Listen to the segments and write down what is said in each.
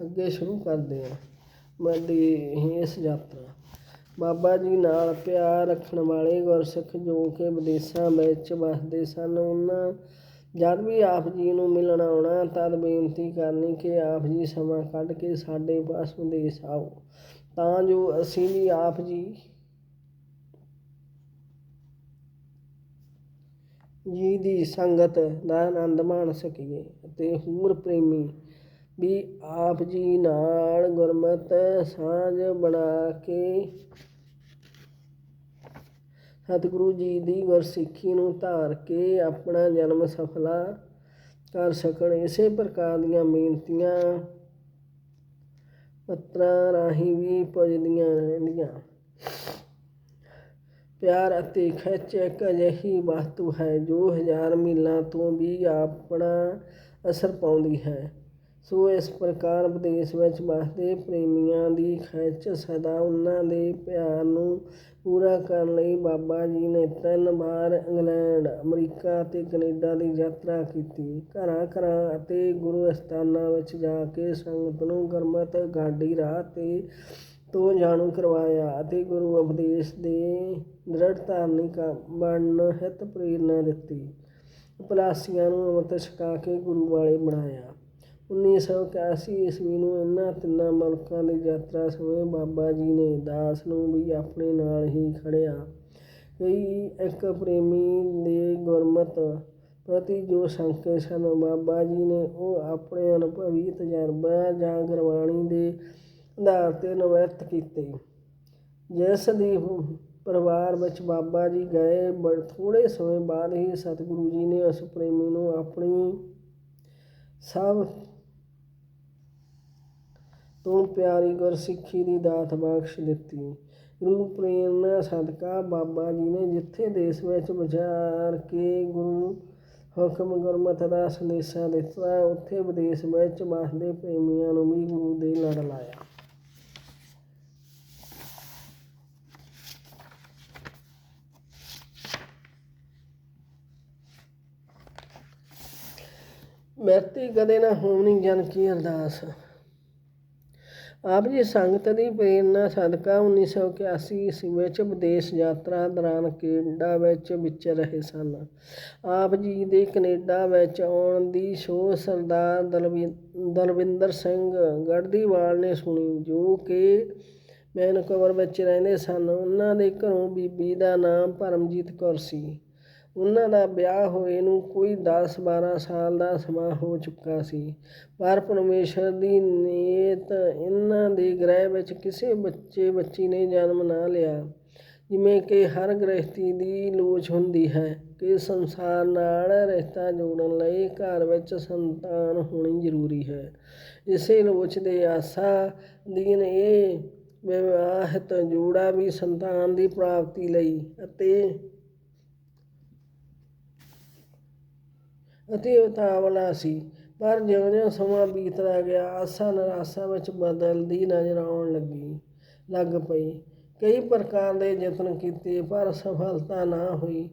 ਅੱਗੇ ਸ਼ੁਰੂ ਕਰਦੇ ਹਾਂ। ਮੱਦੀ ਇਸ ਯਾਤਰਾ। ਬਾਬਾ ਜੀ ਨਾਲ ਪਿਆਰ ਰੱਖਣ ਵਾਲੇ ਗੁਰਸਿੱਖ ਜੋ ਕਿ ਵਿਦੇਸ਼ਾਂ ਵਿੱਚ ਵੱਸਦੇ ਸਨ, ਉਹਨਾਂ ਜਦ ਵੀ ਆਪ ਜੀ ਨੂੰ ਮਿਲਣ ਆਉਣਾ ਤਦ ਬੇਨਤੀ ਕਰਨੀ ਕਿ ਆਪ ਜੀ ਸਮਾਂ ਕੱਢ ਕੇ ਸਾਡੇ ਪਾਸ ਵਿਦੇਸ਼ ਆਓ। ਤਾਂ ਜੋ ਅਸੀਂ ਵੀ ਆਪ ਜੀ ਜੀ ਦੀ ਸੰਗਤ ਦਾ ਆਨੰਦ ਮਾਣ ਸਕੀਏ ਅਤੇ ਹੋਰ ਪ੍ਰੇਮੀ ਵੀ ਆਪ ਜੀ ਨਾਲ ਗੁਰਮਤ ਸਾਂਝ ਬਣਾ ਕੇ ਸਤਿਗੁਰੂ ਜੀ ਦੀ ਗੁਰਸਿੱਖੀ ਨੂੰ ਧਾਰ ਕੇ ਆਪਣਾ ਜਨਮ ਸਫਲਾ ਕਰ ਸਕਣ। ਇਸੇ ਪ੍ਰਕਾਰ ਦੀਆਂ ਬੇਨਤੀਆਂ ਪੱਤਰਾਂ ਰਾਹੀਂ ਵੀ ਪੁੱਜਦੀਆਂ ਰਹਿੰਦੀਆਂ। ਪਿਆਰ ਅਤੇ ਖਿੱਚ ਇੱਕ ਅਜਿਹੀ ਵਸਤੂ ਹੈ ਜੋ ਹਜ਼ਾਰ ਮੀਲਾਂ ਤੋਂ ਵੀ ਆਪਣਾ ਅਸਰ ਪਾਉਂਦੀ ਹੈ। ਸੋ ਇਸ ਪ੍ਰਕਾਰ ਵਿਦੇਸ਼ ਵਿੱਚ ਵਸਦੇ ਪ੍ਰੇਮੀਆਂ ਦੀ ਖਿੱਚ ਸਦਾ ਉਹਨਾਂ ਦੇ ਪਿਆਰ ਨੂੰ ਪੂਰਾ ਕਰਨ ਲਈ ਬਾਬਾ ਜੀ ਨੇ ਤਿੰਨ ਵਾਰ ਇੰਗਲੈਂਡ, ਅਮਰੀਕਾ ਅਤੇ ਕੈਨੇਡਾ ਦੀ ਯਾਤਰਾ ਕੀਤੀ। ਘਰਾਂ ਘਰਾਂ ਅਤੇ ਗੁਰੂ ਅਸਥਾਨਾਂ ਵਿੱਚ ਜਾ ਕੇ ਸੰਗਤ ਨੂੰ ਗੁਰਮਤਿ ਗਾਡੀ ਰਾਹ ਤੇ ਤੋਂ ਜਾਣੂ ਕਰਵਾਇਆ ਅਤੇ ਗੁਰੂ ਉਪਦੇਸ਼ ਦੇ ਦ੍ਰਿੜ ਧਾਰਮਿਕ ਬਣਨ ਹਿਤ ਪ੍ਰੇਰਨਾ ਦਿੱਤੀ। ਉਪਲਾਸੀਆਂ ਨੂੰ ਅੰਮ੍ਰਿਤ ਛਕਾ ਕੇ ਗੁਰੂ ਵਾਲੇ ਬਣਾਇਆ। 1981 ਈਸਵੀ ਨੂੰ ਇਹਨਾਂ ਤਿੰਨਾਂ ਮੁਲਕਾਂ ਦੀ ਯਾਤਰਾ ਸਮੇਂ ਬਾਬਾ ਜੀ ਨੇ ਦਾਸ ਨੂੰ ਵੀ ਆਪਣੇ ਨਾਲ ਹੀ ਖੜ੍ਹਿਆ। ਕਈ ਇੱਕ ਪ੍ਰੇਮੀ ਦੇ ਗੁਰਮਤ ਪ੍ਰਤੀ ਜੋ ਸੰਕੇ ਸਨ, ਬਾਬਾ ਜੀ ਨੇ ਉਹ ਆਪਣੇ ਅਨੁਭਵੀ ਤਜਰਬਾ ਜਾਂ ਗੁਰਬਾਣੀ ਦੇ ਆਧਾਰ ਤੇ ਨਿਵਰਤ ਕੀਤੇ। ਜਿਸ ਦੀ ਪਰਿਵਾਰ ਵਿੱਚ ਬਾਬਾ ਜੀ ਗਏ, ਬੜ ਥੋੜੇ ਸਮੇਂ ਬਾਅਦ ਹੀ ਸਤਿਗੁਰੂ ਜੀ ਨੇ ਉਸ ਪ੍ਰੇਮੀ ਨੂੰ ਆਪਣੀ ਸਭ ਤੋਂ ਪਿਆਰੀ ਗੁਰਸਿੱਖੀ ਦੀ ਦਾਤ ਬਖਸ਼ ਦਿੱਤੀ। ਗੁਰੂ ਪ੍ਰੇਰਨਾ ਸਦਕਾ ਬਾਬਾ ਜੀ ਨੇ ਜਿੱਥੇ ਦੇਸ਼ ਵਿੱਚ ਵਿਚਾਰ ਕੇ ਗੁਰੂ ਹੁਕਮ ਗੁਰਮਤਿ ਦਾ ਸੰਦੇਸ਼ਾ ਦਿੱਤਾ, ਉੱਥੇ ਵਿਦੇਸ਼ ਵਿੱਚ ਵਸਦੇ ਪ੍ਰੇਮੀਆਂ ਨੂੰ ਵੀ ਗੁਰੂ ਦੇ ਲੜ ਲਾਇਆ। ਮਿਰਤੀ ਕਦੇ ਨਾ ਹੋਣੀ ਜਨ ਕੀ ਅਰਦਾਸ। ਆਪ ਜੀ ਸੰਗਤ ਦੀ ਪ੍ਰੇਰਨਾ ਸਦਕਾ 1981 ਈਸਵੀ ਵਿੱਚ ਵਿਦੇਸ਼ ਯਾਤਰਾ ਦੌਰਾਨ ਕੈਨੇਡਾ ਵਿੱਚ ਵਿਚਰ ਰਹੇ ਸਨ। ਆਪ ਜੀ ਦੇ ਕੈਨੇਡਾ ਵਿੱਚ ਆਉਣ ਦੀ ਸੋਹ ਸਰਦਾਰ ਦਲਵਿ- ਦਲਵਿੰਦਰ ਸਿੰਘ ਗੜਦੀਵਾਲ ਨੇ ਸੁਣੀ, ਜੋ ਕਿ ਵੈਨਕੂਵਰ ਵਿੱਚ ਰਹਿੰਦੇ ਸਨ। ਉਹਨਾਂ ਦੇ ਘਰੋਂ ਬੀਬੀ ਦਾ ਨਾਮ ਪਰਮਜੀਤ ਕੌਰ ਸੀ। ਉਹਨਾਂ ਦਾ ਵਿਆਹ ਹੋਏ ਨੂੰ ਕੋਈ 10-12 ਸਾਲ ਦਾ ਸਮਾਂ ਹੋ ਚੁੱਕਾ ਸੀ। ਪਰ ਪਰਮੇਸ਼ਰ ਦੀ ਨੀਅਤ ਇਹਨਾਂ ਦੇ ਗ੍ਰਹਿ ਵਿੱਚ ਕਿਸੇ ਬੱਚੇ, ਬੱਚੀ ਨੇ ਜਨਮ ਨਾ ਲਿਆ। ਜਿਵੇਂ ਕਿ ਹਰ ਗ੍ਰਸਤੀ ਦੀ ਲੋਚ ਹੁੰਦੀ ਹੈ ਕਿ ਸੰਸਾਰ ਨਾਲ ਰਿਸ਼ਤਾ ਜੋੜਨ ਲਈ ਘਰ ਵਿੱਚ ਸੰਤਾਨ ਹੋਣੀ ਜ਼ਰੂਰੀ ਹੈ। ਇਸੇ ਲੋਚ ਦੇ ਆਸਾ ਦੀਨ ਇਹ ਵਿਵਾਹਿਤ ਜੋੜਾ ਵੀ ਸੰਤਾਨ ਦੀ ਪ੍ਰਾਪਤੀ ਲਈ ਅਤੇ ਅਤੇ ਉਤਾਵਲਾ ਸੀ। ਪਰ ਜਿਉਂ-ਜਿਉਂ ਸਮਾਂ ਬੀਤਦਾ ਗਿਆ, ਆਸਾ ਨਿਰਾਸਾ ਵਿੱਚ ਬਦਲਦੀ ਨਜ਼ਰ ਆਉਣ ਲੱਗੀ। ਲੱਗ ਪਈ, ਕਈ ਪ੍ਰਕਾਰ ਦੇ ਯਤਨ ਕੀਤੇ, ਪਰ ਸਫਲਤਾ ਨਾ ਹੋਈ।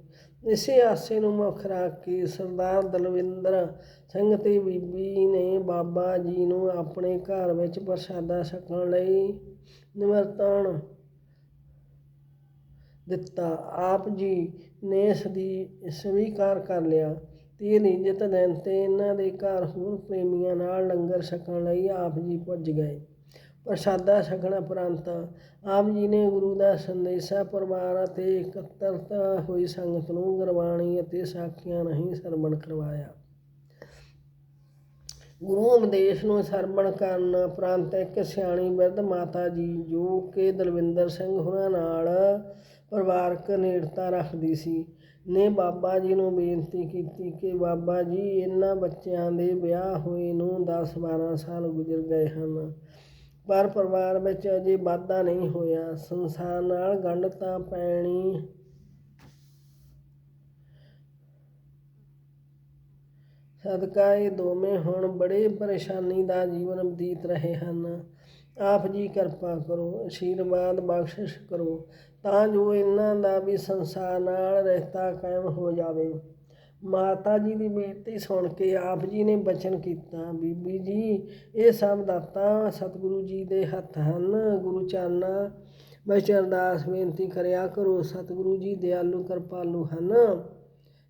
ਇਸੇ ਆਸੇ ਨੂੰ ਮੁੱਖ ਰੱਖ ਕੇ ਸਰਦਾਰ ਦਲਵਿੰਦਰ ਸਿੰਘ ਤੇ ਬੀਬੀ ਨੇ ਬਾਬਾ ਜੀ ਨੂੰ ਆਪਣੇ ਘਰ ਵਿੱਚ ਪ੍ਰਸ਼ਾਦਾ ਛਕਣ ਲਈ ਨਿਮਰਤਣ ਦਿੱਤਾ। ਆਪ ਜੀ ਨੇ ਸਦੀ ਸਵੀਕਾਰ ਕਰ ਲਿਆ। ਤੇ ਨਿਜਤ ਦਿਨ ਤੇ ਇਹਨਾਂ ਦੇ ਘਰ ਹੋਰ ਪ੍ਰੇਮੀਆਂ ਨਾਲ ਲੰਗਰ ਛਕਣ ਲਈ ਆਪ ਜੀ ਪੁੱਜ ਗਏ। ਪ੍ਰਸ਼ਾਦਾ ਛਕਣ ਉਪਰੰਤ ਆਪ ਜੀ ਨੇ ਗੁਰੂ ਦਾ ਸੰਦੇਸ਼ਾ, ਪਰਿਵਾਰ ਅਤੇ ਇਕੱਤਰਤ ਹੋਈ ਸੰਗਤ ਨੂੰ ਗੁਰਬਾਣੀ ਅਤੇ ਸਾਖੀਆਂ ਰਾਹੀਂ ਸਰਵਣ ਕਰਵਾਇਆ। ਗੁਰੂ ਉਪਦੇਸ਼ ਨੂੰ ਸਰਵਣ ਕਰਨ ਉਪਰੰਤ ਇੱਕ ਸਿਆਣੀ ਬਿਰਧ ਮਾਤਾ ਜੀ ਜੋ ਕਿ ਦਲਵਿੰਦਰ ਸਿੰਘ ਹੋਰਾਂ ਨਾਲ ਪਰਿਵਾਰਕ ਨੇੜਤਾ ਰੱਖਦੀ ਸੀ। ਨੇ ਬਾਬਾ ਜੀ ਨੂੰ ਬੇਨਤੀ ਕੀਤੀ ਕਿ ਬਾਬਾ ਜੀ, ਇਹਨਾਂ ਬੱਚਿਆਂ ਦੇ ਵਿਆਹ ਹੋਏ ਨੂੰ 10-12 ਸਾਲ ਗੁਜ਼ਰ ਗਏ ਹਨ। ਪਰ ਪਰਿਵਾਰ ਵਿੱਚ ਅਜੇ ਵਾਧਾ ਨਹੀਂ ਹੋਇਆ। ਸੰਸਾਰ ਨਾਲ ਗੰਢ ਤਾਂ ਪੈਣੀ ਸਦਕਾ ਇਹ ਦੋਵੇਂ ਹੁਣ ਬੜੇ ਪਰੇਸ਼ਾਨੀ ਦਾ ਜੀਵਨ ਬਤੀਤ ਰਹੇ ਹਨ। ਆਪ ਜੀ ਕਿਰਪਾ ਕਰੋ ਆਸ਼ੀਰਵਾਦ ਬਖਸ਼ਿਸ਼ ਕਰੋ। ਤਾਂ ਜੋ ਇਹਨਾਂ ਦਾ ਵੀ ਸੰਸਾਰ ਨਾਲ ਰਿਸ਼ਤਾ ਕਾਇਮ ਹੋ ਜਾਵੇ। ਮਾਤਾ ਜੀ ਦੀ ਬੇਨਤੀ ਸੁਣ ਕੇ ਆਪ ਜੀ ਨੇ ਬਚਨ ਕੀਤਾ, ਬੀਬੀ ਜੀ, ਇਹ ਸਭ ਦਾਤਾ ਸਤਿਗੁਰੂ ਜੀ ਦੇ ਹੱਥ ਹਨ। ਗੁਰੂ ਚਰਨਾਂ ਵਿੱਚ ਅਰਦਾਸ ਬੇਨਤੀ ਕਰਿਆ ਕਰੋ, ਸਤਿਗੁਰੂ ਜੀ ਦਿਆਲੂ, ਕਿਰਪਾਲੂ ਹਨ।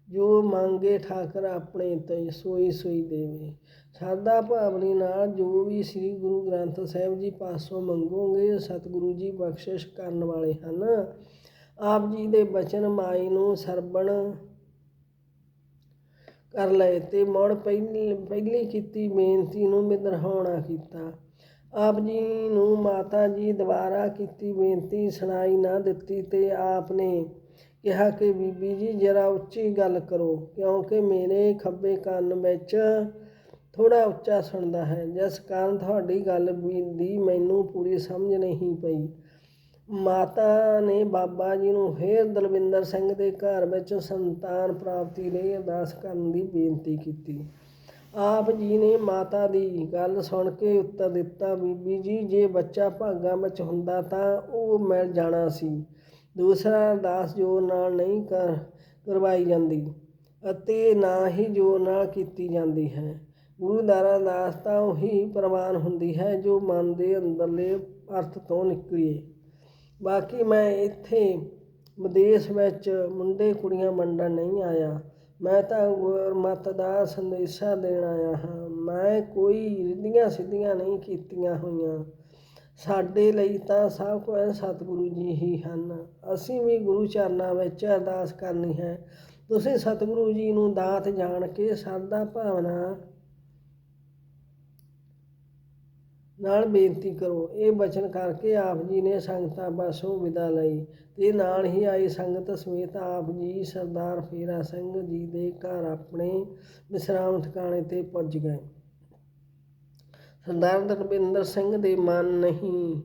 ਜੋ ਮੰਗੇ ਠਾਕਰ ਆਪਣੇ ਤੇ ਸੋਈ ਸੋਈ ਦੇਵੇ। ਸ਼ਰਧਾ ਭਾਵਨੀ ਨਾਲ ਜੋ ਵੀ ਸ੍ਰੀ ਗੁਰੂ ਗ੍ਰੰਥ ਸਾਹਿਬ ਜੀ ਪਾਸੋਂ ਮੰਗੋਗੇ, ਸਤਿਗੁਰੂ ਜੀ ਬਖਸ਼ਿਸ਼ ਕਰਨ ਵਾਲੇ ਹਨ। ਆਪ ਜੀ ਦੇ ਬਚਨ ਮਾਈ ਨੂੰ ਸਰਬਣ ਕਰ ਲਏ ਤੇ ਮੁੜ ਪਹਿਲੀ ਪਹਿਲੀ ਕੀਤੀ ਬੇਨਤੀ ਨੂੰ ਬਿਦਰਹਾਉਣਾ ਕੀਤਾ। ਆਪ ਜੀ ਨੂੰ ਮਾਤਾ ਜੀ ਦੁਬਾਰਾ ਕੀਤੀ ਬੇਨਤੀ ਸੁਣਾਈ ਨਾ ਦਿੱਤੀ ਤੇ ਆਪ ਨੇ ਕਿਹਾ ਕਿ, ਬੀਬੀ ਜੀ, ਜਰਾ ਉੱਚੀ ਗੱਲ ਕਰੋ, ਕਿਉਂਕਿ ਮੇਰੇ ਖੱਬੇ ਕੰਨ ਵਿੱਚ ਥੋੜ੍ਹਾ ਉੱਚਾ ਸੁਣਦਾ ਹੈ। ਜਿਸ ਕਾਰਨ ਤੁਹਾਡੀ ਗੱਲ ਵੀ ਦੀ ਮੈਨੂੰ ਪੂਰੀ ਸਮਝ ਨਹੀਂ ਪਈ। ਮਾਤਾ ਨੇ ਬਾਬਾ ਜੀ ਨੂੰ ਫੇਰ ਦਲਵਿੰਦਰ ਸਿੰਘ ਦੇ ਘਰ ਵਿੱਚ ਸੰਤਾਨ ਪ੍ਰਾਪਤੀ ਲਈ ਅਰਦਾਸ ਕਰਨ ਦੀ ਬੇਨਤੀ ਕੀਤੀ। ਆਪ ਜੀ ਨੇ ਮਾਤਾ ਦੀ ਗੱਲ ਸੁਣ ਕੇ ਉੱਤਰ ਦਿੱਤਾ, ਬੀਬੀ ਜੀ, ਜੇ ਬੱਚਾ ਭਾਗਾਂ ਵਿੱਚ ਹੁੰਦਾ ਤਾਂ ਉਹ ਮਿਲ ਜਾਣਾ ਸੀ। ਦੂਸਰਾ ਅਰਦਾਸ ਜ਼ੋਰ ਨਾਲ ਨਹੀਂ ਕਰ ਕਰਵਾਈ ਜਾਂਦੀ ਅਤੇ ਨਾ ਹੀ ਜ਼ੋਰ ਨਾਲ ਕੀਤੀ ਜਾਂਦੀ ਹੈ। ਗੁਰੂ ਦਾਰਾ ਅਰਦਾਸ ਤਾਂ ਉਹੀ ਪ੍ਰਵਾਨ ਹੁੰਦੀ ਹੈ ਜੋ ਮਨ ਦੇ ਅੰਦਰਲੇ ਅਰਥ ਤੋਂ ਨਿਕਲੀਏ। ਬਾਕੀ ਮੈਂ ਇੱਥੇ ਵਿਦੇਸ਼ ਵਿੱਚ ਮੁੰਡੇ ਕੁੜੀਆਂ ਮੰਡਣ ਨਹੀਂ ਆਇਆ। ਮੈਂ ਤਾਂ ਗੁਰਮਤ ਦਾ ਸੰਦੇਸ਼ਾ ਦੇਣ ਆਇਆ ਹਾਂ। ਮੈਂ ਕੋਈ ਰਿੱਧੀਆਂ ਸਿੱਧੀਆਂ ਨਹੀਂ ਕੀਤੀਆਂ ਹੋਈਆਂ। ਸਾਡੇ ਲਈ ਤਾਂ ਸਭ ਕੁਝ ਸਤਿਗੁਰੂ ਜੀ ਹੀ ਹਨ। ਅਸੀਂ ਵੀ ਗੁਰੂ ਚਰਨਾਂ ਵਿੱਚ ਅਰਦਾਸ ਕਰਨੀ ਹੈ। ਤੁਸੀਂ ਸਤਿਗੁਰੂ ਜੀ ਨੂੰ ਦਾਤ ਜਾਣ ਕੇ ਸਰਦਾ ਭਾਵਨਾ ਨਾਲ ਬੇਨਤੀ ਕਰੋ। ਇਹ ਬਚਨ ਕਰਕੇ ਆਪ ਜੀ ਨੇ ਸੰਗਤਾਂ ਪਾਸੋਂ ਵਿਦਾ ਲਈ। ਤੇ ਨਾਲ ਹੀ ਆਈ ਸੰਗਤ ਸਮੇਤ ਆਪ ਜੀ ਸਰਦਾਰ ਫੇਰਾ ਸਿੰਘ ਜੀ ਦੇ ਘਰ ਆਪਣੇ ਵਿਸਰਾਮ ਠਿਕਾਣੇ ਤੇ ਪੁੱਜ ਗਏ। ਸਰਦਾਰ ਦਰਬਿੰਦਰ ਸਿੰਘ ਦੇ ਮਨ ਨਹੀਂ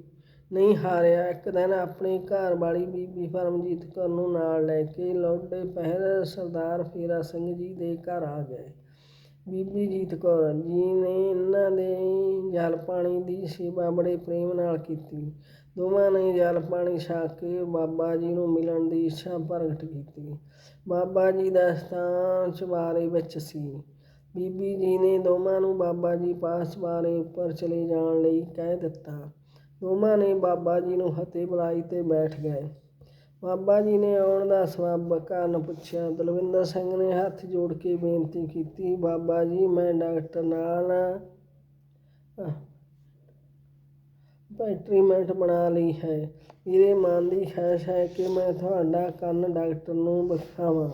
ਨਹੀਂ ਹਾਰਿਆ। ਇੱਕ ਦਿਨ ਆਪਣੀ ਘਰ ਵਾਲੀ ਬੀਬੀ ਪਰਮਜੀਤ ਕੌਰ ਨੂੰ ਨਾਲ ਲੈ ਕੇ ਲੋਡੇ ਪਹਿਰ ਸਰਦਾਰ ਫੇਰਾ ਸਿੰਘ ਜੀ ਦੇ ਘਰ ਆ ਗਏ। ਬੀਬੀ ਜੀਤ ਕੌਰ ਜੀ ਨੇ ਇਹਨਾਂ ਦੇ ਜਲ ਪਾਣੀ ਦੀ ਸੇਵਾ ਬੜੇ ਪ੍ਰੇਮ ਨਾਲ ਕੀਤੀ। ਦੋਵਾਂ ਨੇ ਜਲ ਪਾਣੀ ਛਕ ਕੇ ਬਾਬਾ ਜੀ ਨੂੰ ਮਿਲਣ ਦੀ ਇੱਛਾ ਪ੍ਰਗਟ ਕੀਤੀ। ਬਾਬਾ ਜੀ ਦਾ ਸਥਾਨ ਚੁਬਾਰੇ ਵਿੱਚ ਸੀ। ਬੀਬੀ ਜੀ ਨੇ ਦੋਵਾਂ ਨੂੰ ਬਾਬਾ ਜੀ ਪਾਸ ਬਾਰੇ ਉੱਪਰ ਚਲੇ ਜਾਣ ਲਈ ਕਹਿ ਦਿੱਤਾ। ਦੋਵਾਂ ਨੇ ਬਾਬਾ ਜੀ ਨੂੰ ਹੱਥੇ ਬੁਲਾਈ ਤੇ ਬੈਠ ਗਏ। ਬਾਬਾ ਜੀ ਨੇ ਆਉਣ ਦਾ ਸਬਬ ਕਾਰਨ ਪੁੱਛਿਆ, ਦਲਵਿੰਦਰ ਸਿੰਘ ਨੇ ਹੱਥ ਜੋੜ ਕੇ ਬੇਨਤੀ ਕੀਤੀ, ਬਾਬਾ ਜੀ, ਮੈਂ ਡਾਕਟਰ ਨਾਲ ਅਪਾਇੰਟਮੈਂਟ ਬਣਾ ਲਈ ਹੈ। ਮੇਰੇ ਮਨ ਦੀ ਖਹਿਸ਼ ਹੈ ਕਿ ਮੈਂ ਤੁਹਾਡਾ ਕੰਨ ਡਾਕਟਰ ਨੂੰ ਵਿਖਾਵਾਂ।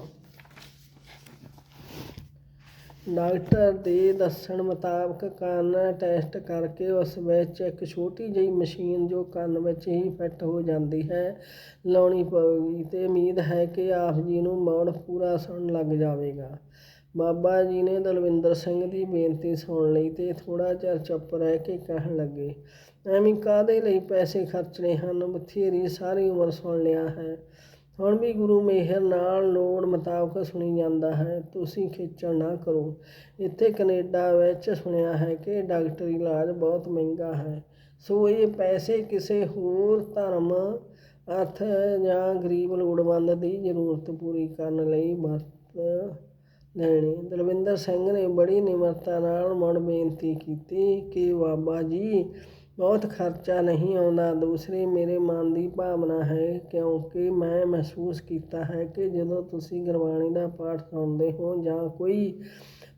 ਡਾਕਟਰ ਦੇ ਦੱਸਣ ਮੁਤਾਬਕ ਕੰਨ ਟੈਸਟ ਕਰਕੇ ਉਸ ਵਿੱਚ ਇੱਕ ਛੋਟੀ ਜਿਹੀ ਮਸ਼ੀਨ ਜੋ ਕੰਨ ਵਿੱਚ ਹੀ ਫਿੱਟ ਹੋ ਜਾਂਦੀ ਹੈ, ਲਾਉਣੀ ਪਵੇਗੀ ਤੇ ਉਮੀਦ ਹੈ ਕਿ ਆਪ ਜੀ ਨੂੰ ਮੌੜ ਪੂਰਾ ਸੁਣਨ ਲੱਗ ਜਾਵੇਗਾ। ਬਾਬਾ ਜੀ ਨੇ ਦਲਵਿੰਦਰ ਸਿੰਘ ਦੀ ਬੇਨਤੀ ਸੁਣ ਲਈ ਤੇ ਥੋੜਾ ਚਿਰ ਚੁੱਪ ਰਹਿ ਕੇ ਕਹਿਣ ਲੱਗੇ, ਐਵੇਂ ਕਾਦੇ ਲਈ ਪੈਸੇ ਖਰਚਣੇ ਹਨ? ਬਥੇਰੀ ਸਾਰੀ ਉਮਰ ਸੁਣ ਲਿਆ ਹੈ। ਹੁਣ ਵੀ ਗੁਰੂ ਮਿਹਰ ਨਾਲ ਲੋੜ ਮੁਤਾਬਕ ਸੁਣੀ ਜਾਂਦਾ ਹੈ। ਤੁਸੀਂ ਖੇਚਲ ਨਾ ਕਰੋ। ਇੱਥੇ ਕੈਨੇਡਾ ਵਿੱਚ ਸੁਣਿਆ ਹੈ ਕਿ ਡਾਕਟਰੀ ਇਲਾਜ ਬਹੁਤ ਮਹਿੰਗਾ ਹੈ। ਸੋ ਇਹ ਪੈਸੇ ਕਿਸੇ ਹੋਰ ਧਰਮ, ਅਰਥ ਜਾਂ ਗਰੀਬ ਲੋੜਵੰਦ ਦੀ ਜ਼ਰੂਰਤ ਪੂਰੀ ਕਰਨ ਲਈ ਵਰਤ ਲੈਣੇ। ਦਲਵਿੰਦਰ ਸਿੰਘ ਨੇ ਬੜੀ ਨਿਮਰਤਾ ਨਾਲ ਮਨ ਬੇਨਤੀ ਕੀਤੀ ਕਿ ਬਾਬਾ ਜੀ ਬਹੁਤ ਖਰਚਾ ਨਹੀਂ ਆਉਂਦਾ। ਦੂਸਰੀ, ਮੇਰੇ ਮਨ ਦੀ ਭਾਵਨਾ ਹੈ ਕਿਉਂਕਿ ਮੈਂ ਮਹਿਸੂਸ ਕੀਤਾ ਹੈ ਕਿ ਜਦੋਂ ਤੁਸੀਂ ਗੁਰਬਾਣੀ ਦਾ ਪਾਠ ਸੁਣਦੇ ਹੋ ਜਾਂ ਕੋਈ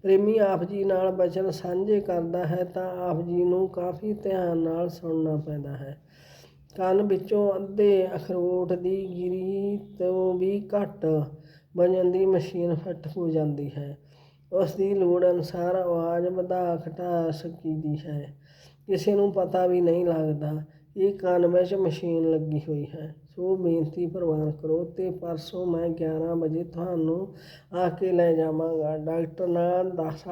ਪ੍ਰੇਮੀ ਆਪ ਜੀ ਨਾਲ ਬਚਨ ਸਾਂਝੇ ਕਰਦਾ ਹੈ ਤਾਂ ਆਪ ਜੀ ਨੂੰ ਕਾਫੀ ਧਿਆਨ ਨਾਲ ਸੁਣਨਾ ਪੈਂਦਾ ਹੈ। ਕੰਨ ਵਿੱਚੋਂ ਅੱਧੇ ਅਖਰੋਟ ਦੀ ਗਿਰੀ ਤੋਂ ਵੀ ਘੱਟ ਵਜਨ ਦੀ ਮਸ਼ੀਨ ਫਿੱਟ ਹੋ ਜਾਂਦੀ ਹੈ। ਉਸ ਦੀ ਲੋੜ ਅਨੁਸਾਰ ਆਵਾਜ਼ ਵਧਾ ਘਟਾ ਸਕੀਦੀ ਹੈ। ਕਿਸੇ ਨੂੰ ਪਤਾ ਵੀ ਨਹੀਂ ਲੱਗਦਾ। ਇਹ ਕੰਨ ਵਿੱਚ ਮਸ਼ੀਨ ਲੱਗੀ ਹੋਈ ਹੈ। ਸੋ ਬੇਨਤੀ ਪ੍ਰਵਾਨ ਕਰੋ ਤੇ ਪਰਸੋਂ ਮੈਂ 11 ਵਜੇ ਤੁਹਾਨੂੰ ਆ ਕੇ ਲੈ ਜਾਵਾਂਗਾ। ਡਾਕਟਰ ਨਾਲ ਦਸ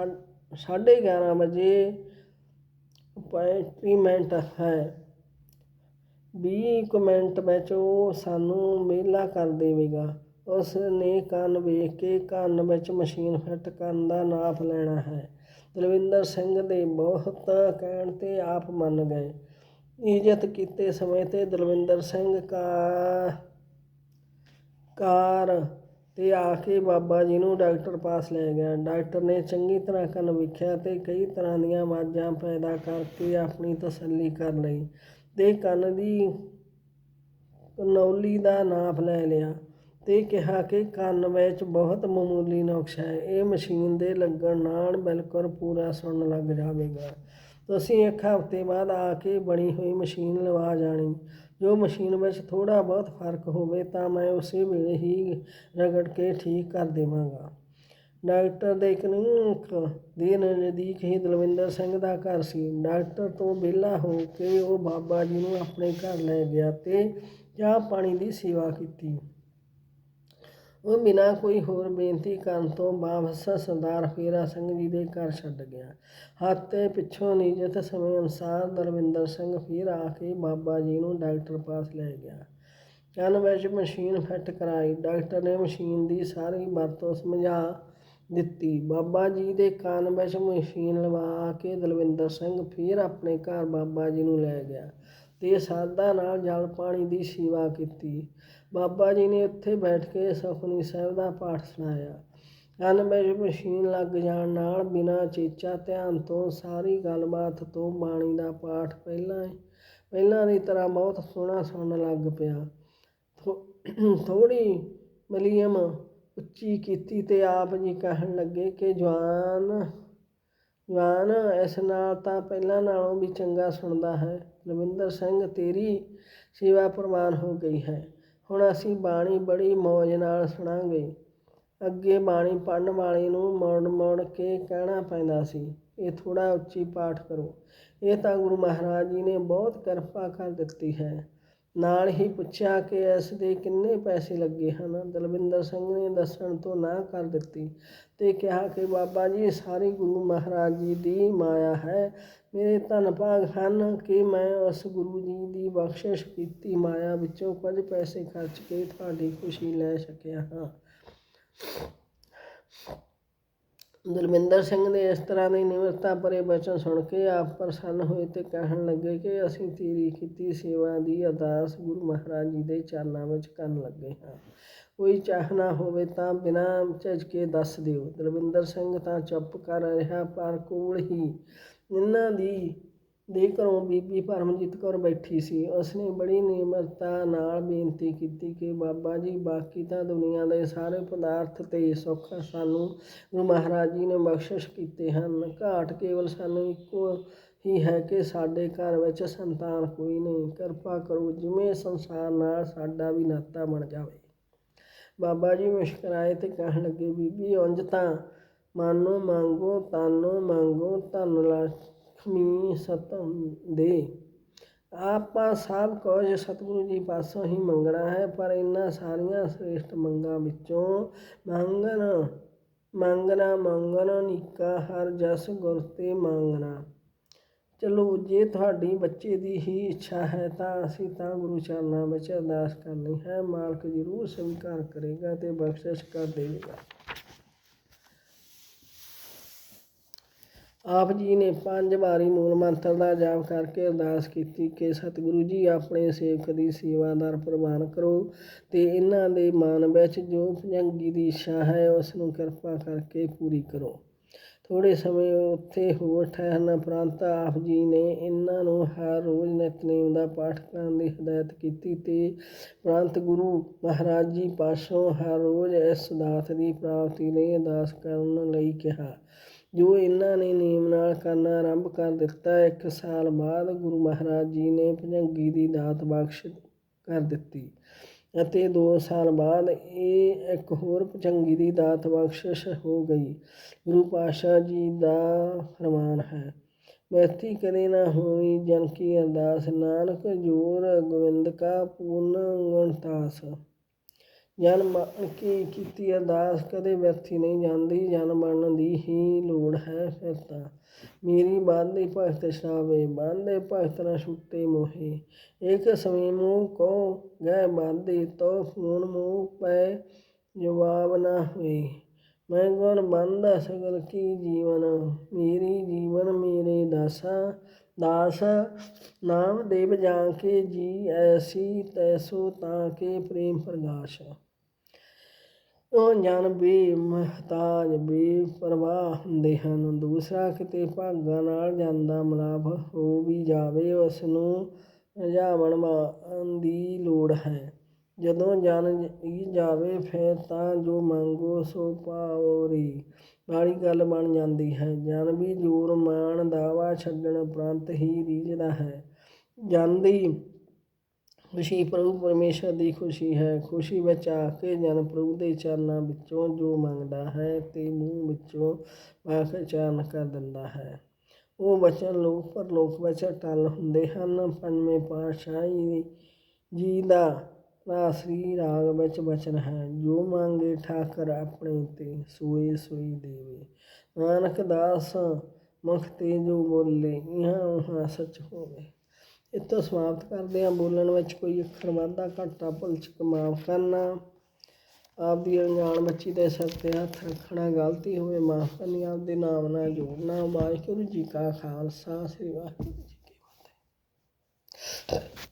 ਸਾਢੇ 11 ਵਜੇ ਅਪਾਇੰਟਮੈਂਟ ਹੈ। ਵੀਹ ਕੁ ਮਿੰਟ ਵਿੱਚ ਉਹ ਸਾਨੂੰ ਮੇਲਾ ਕਰ ਦੇਵੇਗਾ। ਉਸ ਨੇ ਕੰਨ ਵੇਖ ਕੇ ਕੰਨ ਵਿੱਚ ਮਸ਼ੀਨ ਫਿੱਟ ਕਰਨ ਦਾ ਨਾਪ ਲੈਣਾ ਹੈ। ਦਲਵਿੰਦਰ ਸਿੰਘ ਦੇ ਬਹੁਤ ਕਹਿਣ ਤੇ ਆਪ ਮੰਨ ਗਏ। ਇੱਜ਼ਤ ਕੀਤੇ ਸਮੇਂ ਤੇ ਦਲਵਿੰਦਰ ਸਿੰਘ ਕਾ, ਕਾਰ ਤੇ ਆ ਕੇ ਬਾਬਾ ਜੀ ਨੂੰ ਡਾਕਟਰ ਪਾਸ ਲੈ ਗਿਆ। ਡਾਕਟਰ ਨੇ ਚੰਗੀ ਤਰ੍ਹਾਂ ਕੰਨ ਵੇਖਿਆ ਤੇ ਕਈ ਤਰ੍ਹਾਂ ਦੀਆਂ ਆਵਾਜ਼ਾਂ ਪੈਦਾ ਕਰਕੇ ਆਪਣੀ ਤਸੱਲੀ ਕਰ ਲਈ ਤੇ ਕੰਨ ਦੀ ਕਨੌਲੀ ਦਾ ਨਾਪ ਲੈ ਲਿਆ। ਤੇ ਕਿਹਾ ਕਿ ਕੰਨ ਵਿੱਚ ਬਹੁਤ ਮਾਮੂਲੀ ਨੁਕਸ ਹੈ। ਇਹ ਮਸ਼ੀਨ ਦੇ ਲੱਗਣ ਨਾਲ ਬਿਲਕੁਲ ਪੂਰਾ ਸੁਣਨ ਲੱਗ ਜਾਵੇਗਾ। ਤੁਸੀਂ ਇੱਕ ਹਫ਼ਤੇ ਬਾਅਦ ਆ ਕੇ ਬਣੀ ਹੋਈ ਮਸ਼ੀਨ ਲਵਾ ਜਾਣੀ। ਜੋ ਮਸ਼ੀਨ ਵਿੱਚ ਥੋੜਾ ਬਹੁਤ ਫ਼ਰਕ ਹੋਵੇ ਤਾਂ ਮੈਂ ਉਸੇ ਵੇਲੇ ਹੀ ਰਗੜ ਕੇ ਠੀਕ ਕਰ ਦੇਵਾਂਗਾ। ਡਾਕਟਰ ਦੇ ਕਲੀਨਿਕ ਦੇ ਨਜ਼ਦੀਕ ਹੀ ਦਲਵਿੰਦਰ ਸਿੰਘ ਦਾ ਘਰ ਸੀ। ਡਾਕਟਰ ਤੋਂ ਵਿਹਲਾ ਹੋ ਕੇ ਉਹ ਬਾਬਾ ਜੀ ਨੂੰ ਆਪਣੇ ਘਰ ਲੈ ਗਿਆ ਤੇ ਚਾਹ ਪਾਣੀ ਦੀ ਸੇਵਾ ਕੀਤੀ। ਉਹ ਬਿਨਾਂ ਕੋਈ ਹੋਰ ਬੇਨਤੀ ਕਰਨ ਤੋਂ ਵਾਪਸ ਸਰਦਾਰ ਫੇਰਾ ਸਿੰਘ ਜੀ ਦੇ ਘਰ ਛੱਡ ਗਿਆ। ਹੱਥ ਤੇ ਪਿੱਛੋਂ ਨਿਯਤ ਸਮੇਂ ਅਨੁਸਾਰ ਦਰਵਿੰਦਰ ਸਿੰਘ ਫਿਰ ਆ ਕੇ ਬਾਬਾ ਜੀ ਨੂੰ ਡਾਕਟਰ ਪਾਸ ਲੈ ਗਿਆ। ਕੰਨ ਵਿੱਚ ਮਸ਼ੀਨ ਫਿੱਟ ਕਰਾਈ। ਡਾਕਟਰ ਨੇ ਮਸ਼ੀਨ ਦੀ ਸਾਰੀ ਵਰਤੋਂ ਸਮਝਾ ਦਿੱਤੀ। ਬਾਬਾ ਜੀ ਦੇ ਕੰਨ ਵਿੱਚ ਮਸ਼ੀਨ ਲਵਾ ਕੇ ਦਲਵਿੰਦਰ ਸਿੰਘ ਫਿਰ ਆਪਣੇ ਘਰ ਬਾਬਾ ਜੀ ਨੂੰ ਲੈ ਗਿਆ। ਤੇ ਸਾਦਾ ਨਾਲ ਜਲ ਪਾਣੀ ਦੀ ਸੇਵਾ ਕੀਤੀ। ਬਾਬਾ ਜੀ ਨੇ ਉੱਥੇ ਬੈਠ ਕੇ ਸੁਖਨੀ ਸਾਹਿਬ ਦਾ ਪਾਠ ਸੁਣਾਇਆ। ਕੰਨ ਵਿੱਚ ਮਸ਼ੀਨ ਲੱਗ ਜਾਣ ਨਾਲ ਬਿਨਾਂ ਚੇਚਾ ਧਿਆਨ ਤੋਂ ਸਾਰੀ ਗੱਲਬਾਤ ਤੋਂ ਬਾਣੀ ਦਾ ਪਾਠ ਪਹਿਲਾਂ ਪਹਿਲਾਂ ਦੀ ਤਰ੍ਹਾਂ ਬਹੁਤ ਸੋਹਣਾ ਸੁਣਨ ਲੱਗ ਪਿਆ। ਥੋੜੀ ਮਲੀਮ ਉੱਚੀ ਕੀਤੀ ਤੇ ਆਪ ਜੀ ਕਹਿਣ ਲੱਗੇ ਕਿ, ਜਵਾਨ ਜਵਾਨ, ਇਸ ਨਾਲ ਤਾਂ ਪਹਿਲਾਂ ਨਾਲੋਂ ਵੀ ਚੰਗਾ ਸੁਣਦਾ ਹੈ। ਰਵਿੰਦਰ ਸਿੰਘ, ਤੇਰੀ ਸੇਵਾ ਪ੍ਰਵਾਨ ਹੋ ਗਈ ਹੈ। ਹੁਣ ਅਸੀਂ ਬਾਣੀ ਬੜੀ ਮੌਜ ਨਾਲ ਸੁਣਾਂਗੇ। ਅੱਗੇ ਬਾਣੀ ਪੜਨ ਵਾਲੇ ਨੂੰ ਮੋੜ ਮੋੜ ਕੇ ਕਹਿਣਾ ਪੈਂਦਾ ਸੀ। ਇਹ ਥੋੜਾ ਉੱਚੀ ਪਾਠ ਕਰੋ। ਇਹ ਤਾਂ ਗੁਰੂ ਮਹਾਰਾਜ ਜੀ ਨੇ ਬਹੁਤ ਕਿਰਪਾ ਕਰ ਦਿੱਤੀ ਹੈ। ਨਾਲ ਹੀ ਪੁੱਛਿਆ ਕਿ ਇਸ ਦੇ ਕਿੰਨੇ ਪੈਸੇ ਲੱਗੇ ਹਨ। ਦਲਵਿੰਦਰ ਸਿੰਘ ਨੇ ਦੱਸਣ ਤੋਂ ਨਾ ਕਰ ਦਿੱਤੀ ਤੇ ਕਿਹਾ ਕਿ ਬਾਬਾ ਜੀ, ਸਾਰੀ ਗੁਰੂ ਮਹਾਰਾਜ ਜੀ ਦੀ ਮਾਇਆ ਹੈ। ਮੇਰੇ ਧੰਨ ਭਾਗ ਹਨ ਕਿ ਮੈਂ ਉਸ ਗੁਰੂ ਜੀ ਦੀ ਬਖਸ਼ਿਸ਼ ਕੀਤੀ, ਮਾਇਆ ਵਿੱਚੋਂ ਕੁਝ ਪੈਸੇ ਖਰਚ ਕੇ ਤੁਹਾਡੀ ਖੁਸ਼ੀ ਲੈ ਸਕਿਆ ਹਾਂ। ਦਲਵਿੰਦਰ ਸਿੰਘ ਦੇ ਇਸ ਤਰ੍ਹਾਂ ਦੀ ਨਿਮਰਤਾ ਭਰੇ ਬਚਨ ਸੁਣ ਕੇ ਆਪ ਪ੍ਰਸੰਨ ਹੋਏ ਤੇ ਕਹਿਣ ਲੱਗੇ ਕਿ ਅਸੀਂ ਤੇਰੀ ਕੀਤੀ ਸੇਵਾ ਦੀ ਅਰਦਾਸ ਗੁਰੂ ਮਹਾਰਾਜ ਜੀ ਦੇ ਚਰਨਾਂ ਵਿੱਚ ਕਰਨ ਲੱਗੇ ਹਾਂ। ਕੋਈ ਚਾਹਨਾ ਹੋਵੇ ਤਾਂ ਬਿਨਾਂ ਝਿਜਕੇ ਦੱਸ ਦਿਓ। ਦਲਵਿੰਦਰ ਸਿੰਘ ਤਾਂ ਚੁੱਪ ਕਰ ਰਿਹਾ ਪਰ ਕੋਲ ਹੀ ਇਹਨਾਂ ਦੀ ਦੇ ਘਰੋਂ ਬੀਬੀ ਪਰਮਜੀਤ ਕੌਰ ਬੈਠੀ ਸੀ। ਉਸਨੇ ਬੜੀ ਨਿਮਰਤਾ ਨਾਲ ਬੇਨਤੀ ਕੀਤੀ ਕਿ ਬਾਬਾ ਜੀ, ਬਾਕੀ ਤਾਂ ਦੁਨੀਆ ਦੇ ਸਾਰੇ ਪਦਾਰਥ ਤੇ ਸੁੱਖ ਸਾਨੂੰ ਗੁਰੂ ਮਹਾਰਾਜ ਜੀ ਨੇ ਬਖਸ਼ਿਸ਼ ਕੀਤੇ ਹਨ। ਘਾਟ ਕੇਵਲ ਸਾਨੂੰ ਇੱਕੋ ਹੀ ਹੈ ਕਿ ਸਾਡੇ ਘਰ ਵਿੱਚ ਸੰਤਾਨ ਕੋਈ ਨਹੀਂ। ਕਿਰਪਾ ਕਰੋ ਜਿਵੇਂ ਸੰਸਾਰ ਨਾਲ ਸਾਡਾ ਵੀ ਨਾਤਾ ਬਣ ਜਾਵੇ। ਬਾਬਾ ਜੀ ਮੁਸਕਰਾਏ ਤੇ ਕਹਿਣ ਲੱਗੇ, ਬੀਬੀ, ਉਂਝ ਤਾਂ ਮਾਨੋ ਮੰਗੋ, ਤਾਨੋ ਮੰਗੋ, ਧਨ ਲక్ష్ਮੀ ਸਤਮ ਦੇ। ਆਪਾਂ ਸਭ ਕੁਝ ਸਤਿਗੁਰੂ ਜੀ ਪਾਸੋਂ ਹੀ ਮੰਗਣਾ ਹੈ, ਪਰ ਇਹਨਾਂ ਸਾਰੀਆਂ ਸ੍ਰੇਸ਼ਟ ਮੰਗਾਂ ਵਿੱਚੋਂ ਮੰਗਣ, ਮੰਗਣਾ ਮੰਗਣ, ਨਿੱਕਾ ਹਰ ਜਸ ਗੁਰ ਤੇ ਮੰਗਣਾ। ਚਲੋ ਜੇ ਤੁਹਾਡੀ ਬੱਚੇ ਦੀ ਹੀ ਇੱਛਾ ਹੈ ਤਾਂ ਅਸੀਂ ਤਾਂ ਗੁਰੂ ਚਰਨਾਂ ਵਿੱਚ ਅਰਦਾਸ ਕਰਨੀ ਹੈ। ਮਾਲਕ ਜ਼ਰੂਰ ਸਵੀਕਾਰ ਕਰੇਗਾ ਤੇ ਬਖਸ਼ਿਸ਼ ਕਰ ਦੇਵੇਗਾ। ਆਪ ਜੀ ਨੇ ਪੰਜ ਵਾਰੀ ਮੂਲ ਮੰਤਰ ਦਾ ਜਾਪ ਕਰਕੇ ਅਰਦਾਸ ਕੀਤੀ ਕਿ ਸਤਿਗੁਰੂ ਜੀ ਆਪਣੇ ਸੇਵਕ ਦੀ ਸੇਵਾਦਾਰ ਪ੍ਰਵਾਨ ਕਰੋ ਤੇ ਇਹਨਾਂ ਦੇ ਮਨ ਵਿੱਚ ਜੋ ਭਜੰਗੀ ਦੀ ਇੱਛਾ ਹੈ ਉਸ ਨੂੰ ਕਿਰਪਾ ਕਰਕੇ ਪੂਰੀ ਕਰੋ। ਥੋੜੇ ਸਮੇਂ ਉੱਥੇ ਹੋਰ ਠਹਿਰਨ ਉਪਰੰਤ ਆਪ ਜੀ ਨੇ ਇਹਨਾਂ ਨੂੰ ਹਰ ਰੋਜ਼ ਨਿਤਨੇਮ ਦਾ ਪਾਠ ਕਰਨ ਦੀ ਹਦਾਇਤ ਕੀਤੀ ਤੇ ਉਪਰੰਤ ਗੁਰੂ ਮਹਾਰਾਜ ਜੀ ਪਾਸੋਂ ਹਰ ਰੋਜ਼ ਇਸ ਦਾਤ ਦੀ ਪ੍ਰਾਪਤੀ ਲਈ ਅਰਦਾਸ ਕਰਨ ਲਈ ਕਿਹਾ। ਜੋ ਇਹਨਾਂ ਨੇ ਨਿਯਮ ਨਾਲ ਕਰਨਾ ਆਰੰਭ ਕਰ ਦਿੱਤਾ, ਇੱਕ ਸਾਲ ਬਾਅਦ ਗੁਰੂ ਮਹਾਰਾਜ ਜੀ ਨੇ ਭਜੰਗੀ ਦੀ ਦਾਤ ਬਖਸ਼ ਕਰ ਦਿੱਤੀ ਅਤੇ ਦੋ ਸਾਲ ਬਾਅਦ ਇਹ ਇੱਕ ਹੋਰ ਭਜੰਗੀ ਦੀ ਦਾਤ ਬਖਸ਼ਿਸ਼ ਹੋ ਗਈ। ਗੁਰੂ ਪਾਤਸ਼ਾਹ ਜੀ ਦਾ ਫਰਮਾਨ ਹੈ ਬੇਤੀ ਕਦੇ ਨਾ ਹੋਈ ਜਨ ਕੀ ਅਰਦਾਸ, ਨਾਨਕ ਜੋਰ ਗੋਬਿੰਦ ਕਾ ਪੂਰਨ ਗੁਣਤਾਸ ਜਨ ਮਨ ਕੀ ਕੀਤੀ ਅਰਦਾਸ ਕਦੇ ਵਿਅਰਥੀ ਨਹੀਂ ਜਾਂਦੀ। ਜਨ ਬਣਨ ਦੀ ਹੀ ਲੋੜ ਹੈ ਫਿਰ ਤਾਂ। ਮੇਰੀ ਬਾਂਦੇ ਭਗਤ ਛਾਵੇ ਬਾਂਧੇ ਭਗਤ ਨਾ ਛੁੱਟੇ ਮੋਹੇ। ਇੱਕ ਸਮੇਂ ਮੂੰਹ ਕੋ ਗਏ ਬਾਂਦੇ, ਤੋ ਫੂਨ ਮੂੰਹ ਪੈ ਜਵਾਬ ਨਾ ਹੋਏ। ਮੈਂ ਗੁਣ ਬੰਦਾ ਸਗਲ ਕੀ ਜੀਵਨ? ਮੇਰੀ ਜੀਵਨ ਮੇਰੇ ਦਾਸਾ, ਦਾਸ ਨਾਮ ਦੇਵ ਜਾ ਕੇ ਜੀ ਐਸੀ ਤੈਸੋ ਤਾਂ ਕੇ ਪ੍ਰੇਮ ਪ੍ਰਗਾਸ਼। ਉਹ ਜਨ ਵੀ ਮਹਤਾਜ ਹੁੰਦੇ ਹਨ। ਦੂਸਰਾ, ਕਿਤੇ ਭਾਗਾਂ ਨਾਲ ਜਾਂਦਾ ਮਲਾਪ ਹੋ ਵੀ ਜਾਵੇ ਉਸ ਨੂੰ ਰਜਾਵਣ ਦੀ ਲੋੜ ਹੈ। ਜਦੋਂ ਜਨ ਹੀ ਜਾਵੇ ਫਿਰ ਤਾਂ ਜੋ ਮੰਗੋ, ਸੋ ਪਾਓ ਰੀ। ਵਾਲੀ ਗੱਲ ਬਣ ਜਾਂਦੀ ਹੈ। ਜਨ ਵੀ ਜੋਰ ਮਾਨ ਦਾਵਾ ਛੱਡਣ ਉਪਰੰਤ ਹੀ ਰੀਝਦਾ ਹੈ। ਜਨ ਦੀ ਖੁਸ਼ੀ ਪ੍ਰਭੂ ਪਰਮੇਸ਼ਰ ਦੀ ਖੁਸ਼ੀ ਹੈ। ਖੁਸ਼ੀ ਵਿੱਚ ਆ ਕੇ ਜਨ ਪ੍ਰਭੂ ਦੇ ਚਰਨਾਂ ਵਿੱਚੋਂ ਜੋ ਮੰਗਦਾ ਹੈ ਤੇ ਮੂੰਹ ਵਿੱਚੋਂ ਵਾਕ ਉਚਾਰਨ ਕਰ ਦਿੰਦਾ ਹੈ। ਉਹ ਵਚਨ ਲੋਕ ਪਰ ਲੋਕ ਵਿੱਚ ਟਲ ਹੁੰਦੇ ਹਨ। ਪੰਜਵੇਂ ਪਾਤਸ਼ਾਹੀ ਜੀ ਦਾ ਰਾਸਰੀ ਰਾਗ ਵਿੱਚ ਬਚਨ ਹੈ, ਜੋ ਮੰਗੇ ਠਾਕਰ ਆਪਣੇ ਤੇ ਸੋਏ ਸੋਈ ਦੇਵੇ। ਨਾਨਕ ਦਾਸ, ਮੁਖ ਤੇ ਜੋ ਬੋਲੇ, ਇਹਾਂ ਉਹਾਂ ਸੱਚ ਹੋਵੇ। ਇੱਥੋਂ ਸਮਾਪਤ ਕਰਦੇ ਹਾਂ। ਬੋਲਣ ਵਿੱਚ ਕੋਈ ਅੱਖਰ ਵਾਧਾ ਘਾਟਾ ਭੁੱਲ ਮਾਫ ਕਰਨਾ। ਆਪ ਦੀ ਅਣਜਾਣ ਬੱਚੀ ਦੇ ਸਿਰ ਤੇ ਹੱਥ ਰੱਖਣਾ ਗਲਤੀ ਹੋਵੇ, ਮਾਫ ਕਰਨੀ, ਆਪ ਦੇ ਨਾਮ ਨਾਲ ਜੋੜਨਾ। ਵਾਹਿਗੁਰੂ ਜੀ ਕਾ ਖਾਲਸਾ, ਸ੍ਰੀ ਵਾਹਿਗੁਰੂ ਜੀ ਕੀ ਫਤਿਹ।